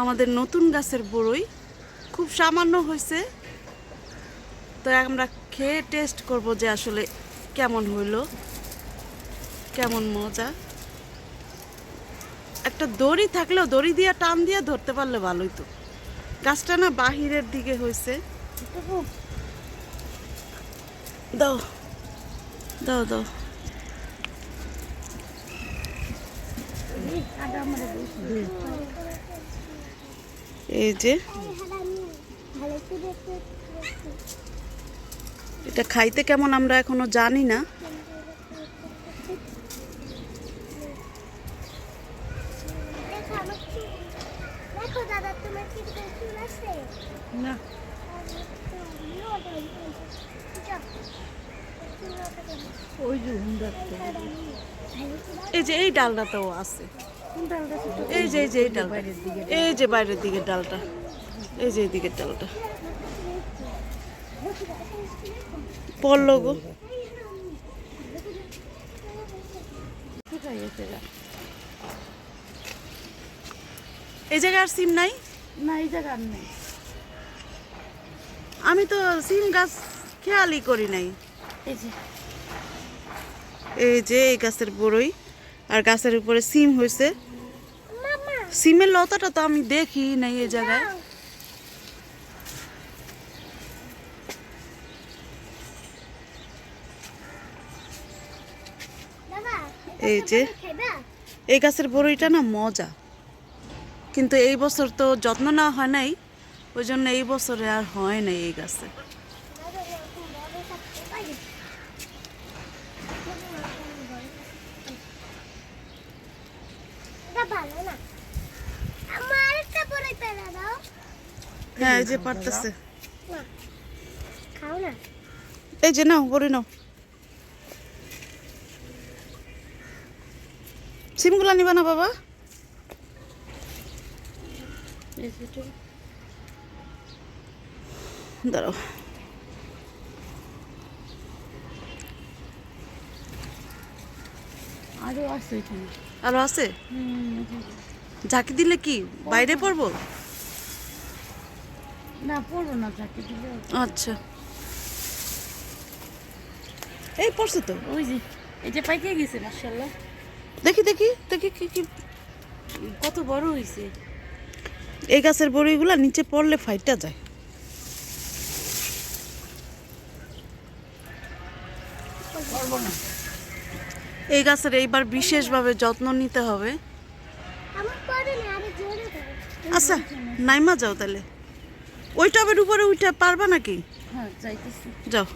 আমাদের নতুন গাছের বড়ই খুব সামান্য হয়েছে। তো আমরা খেয়ে টেস্ট করব যে আসলে কেমন হইল, কেমন মজা। একটা দড়ি থাকলেও দড়ি দিয়ে টান দিয়ে ধরতে পারলে ভালোই তো। গাছটা না বাহিরের দিকে হয়েছে। দাও দাও দাও। এই যে। এটা খাইতে কেমন আমরা এখনও জানি না। এই যে এই ডালটাতেও আছে। এই যে এই যে এই ডালটা। এই যে বাইরের দিকের ডালটা। এই যে এই দিকের ডালটা। পড়ল গো? এই জায়গায় আর সিম নাই? না এই জায়গা আর নেই। আমি তো সিম গাছ খেয়ালই করি নাই। এই যে। এই যে এই গাছের বড়ই। আর গাছের উপরে সিম হয়েছে সিমের লতাটা তো আমি দেখি নাই এই জায়গায়। এই যে, এই গাছের বড়ইটা না মজা। কিন্তু এই বছর তো যত্ন নেওয়া হয় নাই, ওই জন্য এই বছরে আর হয় নাই এই গাছে দাদা এরকম বড় থাকতে পারি এটা ভালো না আমার একটা বড় পেড়া দাও। হ্যাঁ এই যে পারতেছে। না খাও না। এই যে নাও বড়ি নাও। সিমগুলা নিবা না বাবা। দাঁড়াও। আরও আছে এখানে। আরও আছে। ঝাঁকি দিলে কি? বাইরে পড়ব? না পড়ব না যাকে দিলে আচ্ছা। এই পড়ছে তো? ওই যে এই যে পাইকে গেছে মার্শাল্লাহ দেখি দেখি দেখি কি কি। কত বড় হয়েছে এই গাছের বড়িগুলা নিচে পড়লে ফাইটটা যায়। পারব না। এই গাছের এইবার বিশেষভাবে যত্ন নিতে হবে। আমার পরে না আরে জোরে ধরো। আচ্ছা নাইমা যাও তাহলে। ওই টবের উপরে উঠে পারবা নাকি? হ্যাঁ যাও।